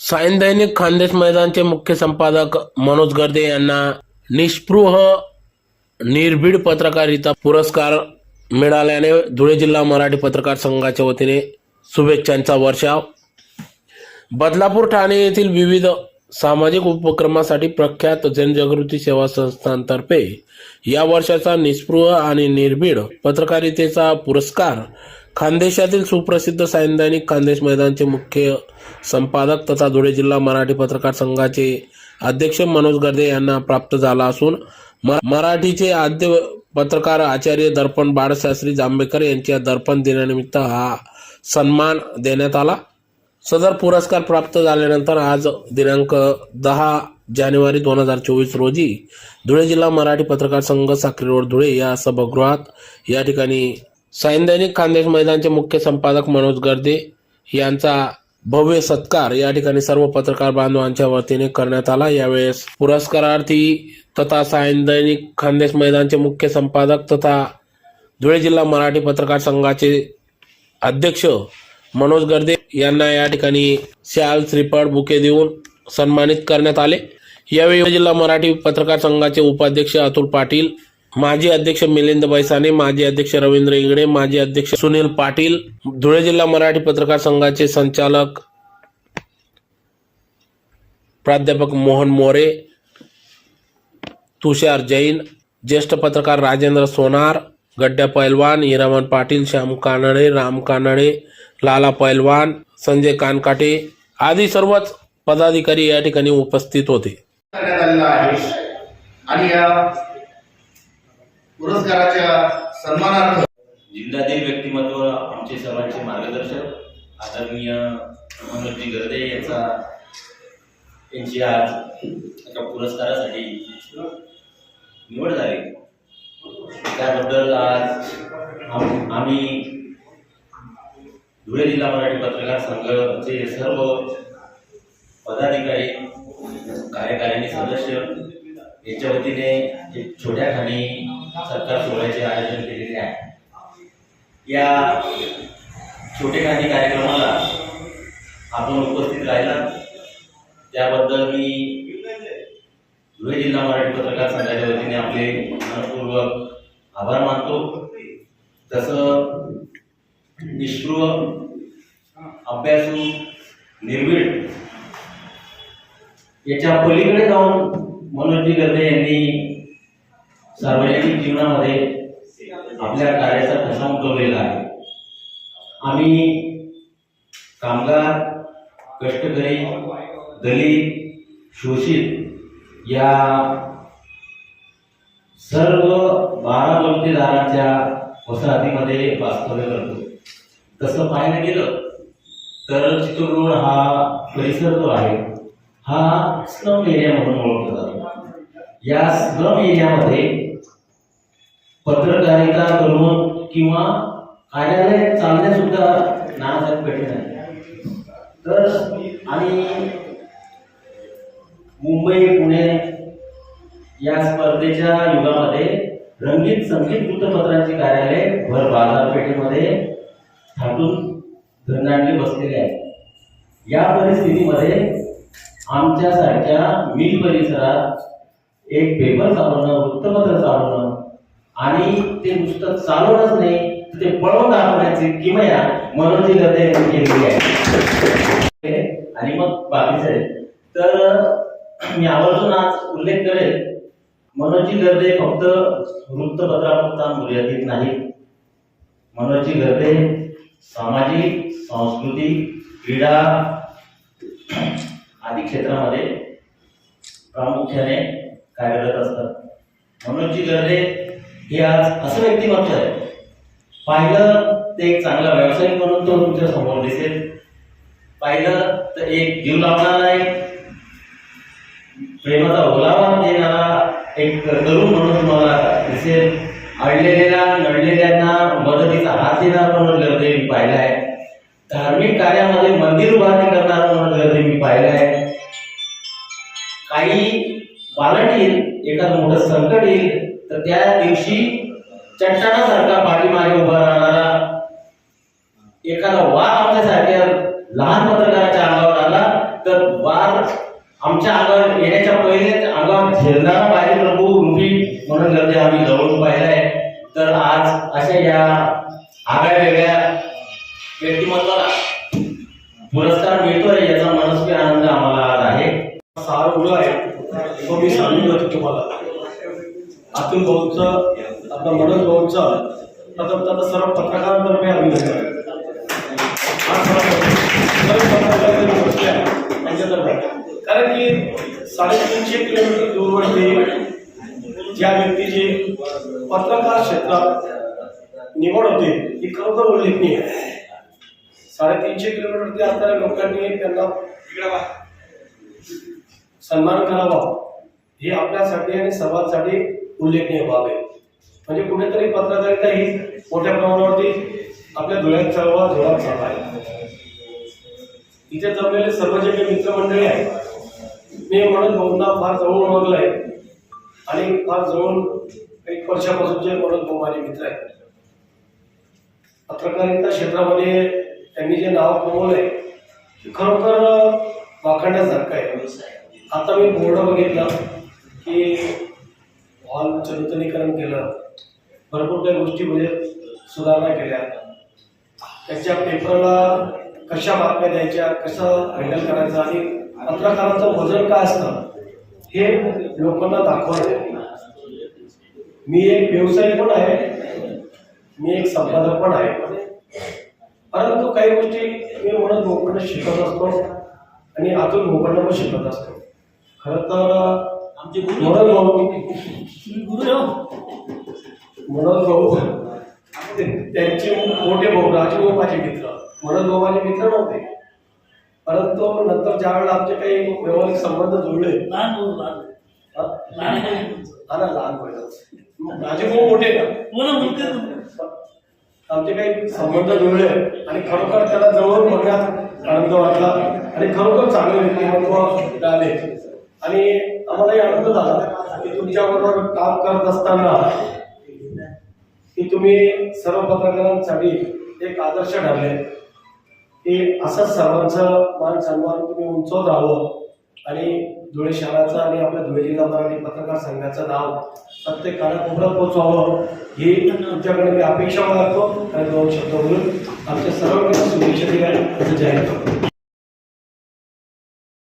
सायन दैनिक खानदेश मैदानचे मुख्य संपादक मनोज गर्दे यांना निष्पृह निर्भीड पत्रकारिता पुरस्कार मिळाल्याने धुळे जिल्हा मराठी पत्रकार संघाच्या वतीने शुभेच्छांचा वर्षाव. बदलापूर ठाणे येथील विविध सामाजिक उपक्रमासाठी प्रख्यात जनजागृती सेवा संस्थांतर्फे या वर्षाचा निष्पृह आणि निर्भीड पत्रकारितेचा पुरस्कार खानदेशातील सुप्रसिद्ध सायनदैनिक खानदेश मैदानचे मुख्य संपादक तथा धुळे जिल्हा मराठी पत्रकार संघाचे अध्यक्ष मनोज गर्दे यांना प्राप्त झाला असून म- मराठीचे आद्य पत्रकार आचार्य दर्पण बाळशास्त्री जांभेकर यांच्या दर्पण दिनानिमित्त हा सन्मान देण्यात आला. सदर पुरस्कार प्राप्त झाल्यानंतर आज दिनांक दहा जानेवारी दोन हजार चोवीस रोजी धुळे जिल्हा मराठी पत्रकार संघ साक्री रोड धुळे या सभागृहात या ठिकाणी सायनदैनिक खानदेश मैदानचे मुख्य संपादक मनोज गर्दे यांचा भव्य सत्कार या ठिकाणी सर्व पत्रकार बांधवांच्या वतीने करण्यात आला. यावेळेस पुरस्कारार्थी तथा सायनदैनिक खानदेश मैदानचे मुख्य संपादक तथा धुळे जिल्हा मराठी पत्रकार संघाचे अध्यक्ष मनोज गर्दे यांना या ठिकाणी शाल श्रीफळ बुके देऊन सन्मानित करण्यात आले. यावेळी जिल्हा मराठी पत्रकार संघाचे उपाध्यक्ष अतुल पाटील माजी अध्यक्ष मिलिंद बैसाने माजी अध्यक्ष रवींद्र इंगडे माजी अध्यक्ष सुनील पाटील धुळे जिल्हा मराठी पत्रकार संघाचे संचालक प्राध्यापक मोहन मोरे तुषार जैन ज्येष्ठ पत्रकार राजेंद्र सोनार गड्ड्या पैलवान हिरामन पाटील श्याम कानडे राम कानडे लाला पैलवान संजय कानकाटे आदी सर्वच पदाधिकारी या ठिकाणी उपस्थित होते. आणि या पुरस्काराच्या सन्मानार्थ. जिल्ह्यातील व्यक्तिमत्व आमचे सर्वांचे मार्गदर्शक आदरणीय मनोजी गर्दे यांचा यांची आज एका पुरस्कारासाठी निवड झाली. त्याबद्दल आज आम्ही धुळे जिल्हा मराठी पत्रकार संघाचे सर्व पदाधिकारी कार्यकारिणी सदस्य यांच्या वतीने एक छोट्या खाणी सत्कार सोहळ्याचे आयोजन केलेले आहे. या छोटे काही कार्यक्रमाला आपण उपस्थित राहिला. त्याबद्दल मी धुळे जिल्हा मराठी पत्रकार संघाच्या वतीने आपले मनपूर्वक आभार मानतो. तसं निष्पृह अभ्यासू निर्भीड याच्या पलीकडे जाऊन मनोजी गर्दे यांनी सार्वजनिक जीवनामध्ये आपल्या कार्याचा ठसा उमटवलेला आहे. आम्ही कामगार कष्टकरी दलित शोषित या सर्व बारा बलुतेदारांच्या वसाहतीमध्ये वास्तव्य करतो. तसं पाहायला गेलं तर चित्रकोड हा परिसर जो आहे हा स्लम एरिया म्हणून ओळखला जातो. या स्लम एरियामध्ये पत्रकारिता करून किंवा कार्यालय चालणे सुद्धा नानासाहेब कठीण आहे तर आणि मुंबई पुणे या स्पर्धेच्या युगामध्ये रंगीत संगीत वृत्तपत्रांची कार्यालय भर बाजारपेठेमध्ये थाटून धनांनी बसलेले आहेत. या परिस्थितीमध्ये आमच्यासारख्या मिल परिसरात एक पेपर चालवणं वृत्तपत्र चालवणं आणि ते नुसतं चालवणंच नाही तर ते पळवून दाखवण्याची किमया मनोजी गर्दे यांनी केलेली आहे. आणि मग बाकीचे तर मी आवर्जून आज उल्लेख करेल मनोजी गर्दे फक्त वृत्तपत्रापुरता मर्यादित नाही. मनोजी गर्दे सामाजिक सांस्कृतिक क्रीडा आदी क्षेत्रामध्ये प्रामुख्याने कार्यरत असतात. मनोजी गर्दे हे आज असं व्यक्तिमत्व आहे. पाहिलं ते एक चांगला व्यावसायिक म्हणून तो तुमच्यासमोर दिसेल. पाहिलं तर एक जीव लावणारा एक प्रेमाचा ओलावा देणारा एक तरुण म्हणून तुम्हाला दिसेल. अडलेल्या नडलेल्यांना मदतीचा हात देणारा म्हणून गर्दी मी पाहिला आहे. धार्मिक कार्यामध्ये मंदिर उभारणी करणार म्हणून गर्दी मी पाहिलं आहे. काही बालट येईल एखादं मोठं संकट येईल तर त्या दिवशी चट्टानासारखा पाठीमागे उभा राहणारा एखादा वार आमच्यासारख्या लहान पत्रकाराच्या अंगावर आला तर आमच्या अंगावर येण्याच्या पहिले अंगावर झेलणारा पाहिजे प्रभू रुपी म्हणून गर्दी आम्ही अतुल भाऊचं आपलं मनोज भाऊचं प्रथम तर सर्व पत्रकारांतर्फे अभिनंदन सर्व म्हणजे कारण की साडेतीनशे किलोमीटर दूरवरती ज्या व्यक्तीची पत्रकार क्षेत्रात निवड होते ही खरोखर उल्लेखनीय आहे. साडेतीनशे किलोमीटरती असणाऱ्या लोकांनी त्यांना सन्मान करावा. हे आपल्यासाठी आणि सर्वांसाठी उल्लेखनीय बाब आहे. म्हणजे कुठेतरी पत्रकारिता ही मोठ्या प्रमाणावरती आपल्या धुळ्यात चळवळ जोरात चालू आहे. इथे जमलेले सर्व जे काही मित्रमंडळी आहेत मी म्हणून भाऊंना फार जवळ ओळखलं आहे. आणि फार जवळ एक वर्षापासूनचे म्हणून भाऊ माझे मित्र आहेत. पत्रकारिता क्षेत्रामध्ये त्यांनी जे नाव कमवलंय ते खरोखर वाखाणण्यासारखं आहे. आता मी बोर्ड बघितलं की हॉलचं नूतनीकरण केलं. भरपूर काही गोष्टी म्हणजे सुधारणा केल्या. त्याच्या पेपरला कशा बातम्या द्यायच्या कसं हँडल करायचं आणि पत्रकारांचं वजन काय असतं हे लोकांना दाखवणं मी एक व्यवसायी पण आहे. मी एक संपादक पण आहे. परंतु काही गोष्टी मी म्हणत भोकडनं शिकत असतो आणि अजून भोकडनं पण शिकत असतो. खरं तर आमचे मनोज भाऊ. मनोज भाऊ ते- त्यांचे मोठे भाऊ. राजू भाऊ माझे मित्र. मनोज भाऊ माझे मित्र नव्हते. परंतु नंतर ज्या वेळेला आमचे काही व्यवहारिक संबंध जुळले. हा? हा ना लहान भाऊ. मोठे ना आमचे काही संबंध जुळले. आणि खरोखर त्याला जवळ बघण्यात आनंद वाटला. आणि खरोखर चांगले व्यक्तिमत्व मिळाले. आणि आम्हालाही आनंद झाला की तुमच्याबरोबर काम करत असताना की तुम्ही सर्व पत्रकारांसाठी एक आदर्श ठरले. की असंच सर्वांचं मान सन्मान तुम्ही उंचवत राहावं आणि धुळे शहराचं आणि आपल्या धुळे जिल्हा मराठी पत्रकार संघाचं नाव प्रत्येक कानाकोपऱ्यात पोहोचवावं ही तुमच्याकडे मी अपेक्षा बाळगतो. आणि दोन शब्द बोलून आमच्या सर्व शुभेच्छा दिल्या जाहीर करतो